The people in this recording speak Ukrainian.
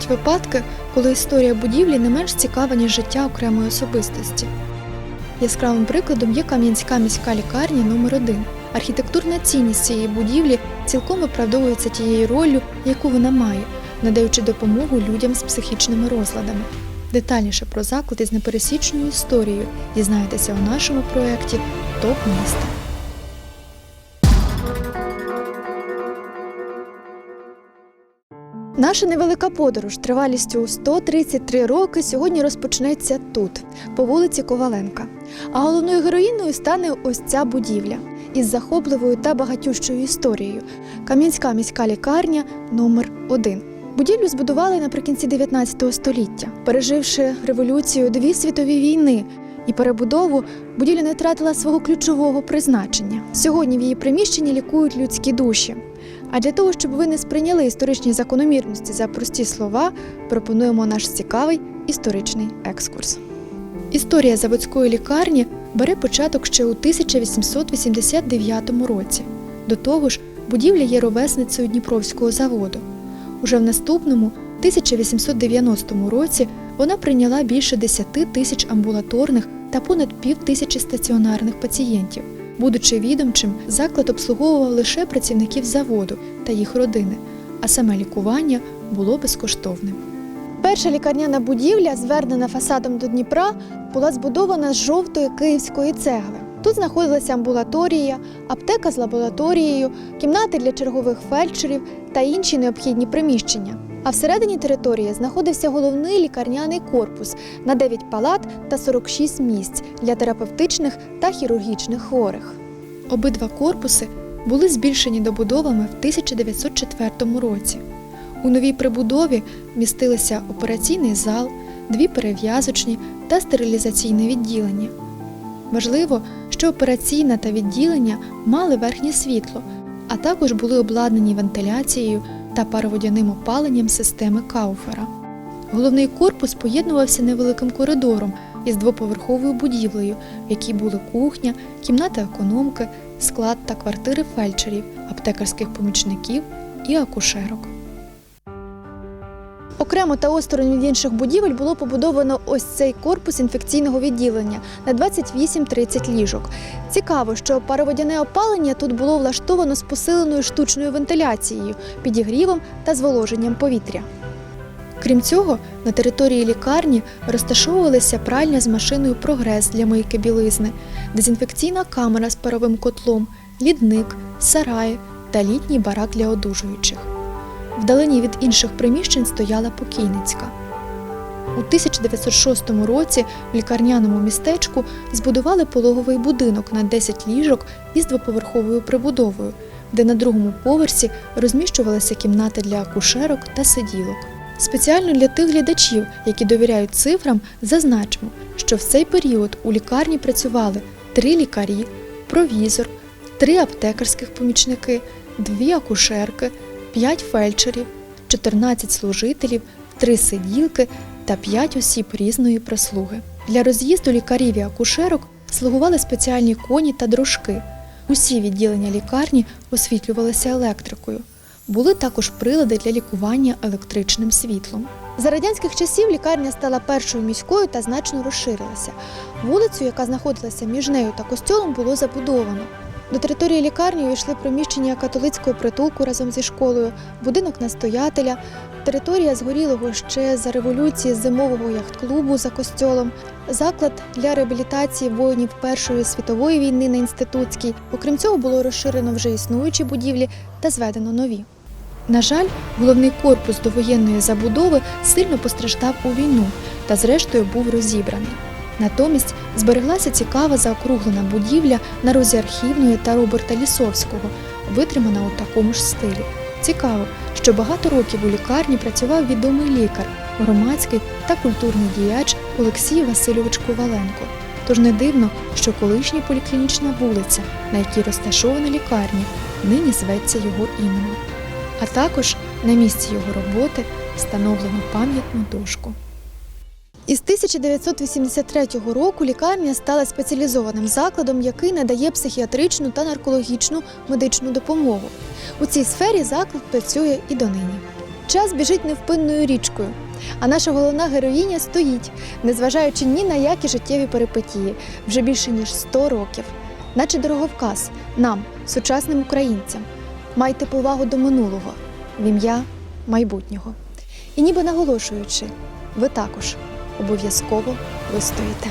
Бувають випадки, коли історія будівлі не менш цікава, ніж життя окремої особистості. Яскравим прикладом є Кам'янська міська лікарня номер 1 Архітектурна цінність цієї будівлі цілком виправдовується тією роллю, яку вона має, надаючи допомогу людям з психічними розладами. Детальніше про заклад із непересічною історією дізнаєтеся у нашому проєкті Топ міста. Наша невелика подорож тривалістю у 133 роки сьогодні розпочнеться тут, по вулиці Коваленка. А головною героїною стане ось ця будівля із захопливою та багатющою історією Кам'янська міська лікарня номер 1 Будівлю збудували наприкінці 19 століття, переживши революцію, дві світові війни і перебудову, будівля не втратила свого ключового призначення. Сьогодні в її приміщенні лікують людські душі. А для того, щоб ви не сприйняли історичні закономірності за прості слова, пропонуємо наш цікавий історичний екскурс. Історія заводської лікарні бере початок ще у 1889 році. До того ж, будівля є ровесницею Дніпровського заводу. Уже в наступному, 1890 році, вона прийняла більше 10 тисяч амбулаторних та понад пів тисячі стаціонарних пацієнтів. Будучи відомчим, заклад обслуговував лише працівників заводу та їх родини, а саме лікування було безкоштовним. Перша лікарняна будівля, звернена фасадом до Дніпра, була збудована з жовтої київської цегли. Тут знаходилася амбулаторія, аптека з лабораторією, кімнати для чергових фельдшерів та інші необхідні приміщення. А всередині території знаходився головний лікарняний корпус на 9 палат та 46 місць для терапевтичних та хірургічних хворих. Обидва корпуси були збільшені добудовами в 1904 році. У новій прибудові містилися операційний зал, дві перев'язочні та стерилізаційне відділення. Важливо, що операційна та відділення мали верхнє світло, а також були обладнані вентиляцією та пароводяним опаленням системи Кауфера. Головний корпус поєднувався невеликим коридором із двоповерховою будівлею, в якій були кухня, кімната економки, склад та квартири фельдшерів, аптекарських помічників і акушерок. Окремо та осторонь від інших будівель було побудовано ось цей корпус інфекційного відділення на 28-30 ліжок. Цікаво, що пароводяне опалення тут було влаштовано з посиленою штучною вентиляцією, підігрівом та зволоженням повітря. Крім цього, на території лікарні розташовувалися пральня з машиною прогрес для мийки білизни, дезінфекційна камера з паровим котлом, лідник, сараї та літній барак для одужуючих. Вдалині від інших приміщень стояла покійницька. У 1906 році в лікарняному містечку збудували пологовий будинок на 10 ліжок із двоповерховою прибудовою, де на другому поверсі розміщувалися кімнати для акушерок та сиділок. Спеціально для тих глядачів, які довіряють цифрам, зазначимо, що в цей період у лікарні працювали три лікарі, провізор, три аптекарських помічники, дві акушерки, 5 фельдшерів, 14 служителів, 3 сиділки та 5 осіб різної прислуги. Для роз'їзду лікарів і акушерок слугували спеціальні коні та дружки. Усі відділення лікарні освітлювалися електрикою. Були також прилади для лікування електричним світлом. За радянських часів лікарня стала першою міською та значно розширилася. Вулицю, яка знаходилася між нею та костьолом, було забудовано. До території лікарні увійшли приміщення католицького притулку разом зі школою, будинок настоятеля, територія згорілого ще за революції зимового яхт-клубу за костьолом, заклад для реабілітації воїнів Першої світової війни на інститутській. Окрім цього, було розширено вже існуючі будівлі та зведено нові. На жаль, головний корпус довоєнної забудови сильно постраждав у війну та, зрештою, був розібраний. Натомість збереглася цікава заокруглена будівля на розі архівної та Роберта Лісовського, витримана у такому ж стилі. Цікаво, що багато років у лікарні працював відомий лікар, громадський та культурний діяч Олексій Васильович Коваленко. Тож не дивно, що колишня поліклінічна вулиця, на якій розташована лікарня, нині зветься його іменем. А також на місці його роботи встановлено пам'ятну дошку. Із 1983 року лікарня стала спеціалізованим закладом, який надає психіатричну та наркологічну медичну допомогу. У цій сфері заклад працює і донині. Час біжить невпинною річкою, а наша головна героїня стоїть, незважаючи ні на які життєві перипетії, вже більше ніж 100 років, наче дороговказ нам, сучасним українцям. Майте повагу до минулого в ім'я майбутнього. І ніби наголошуючи, ви також обов'язково вистоїте.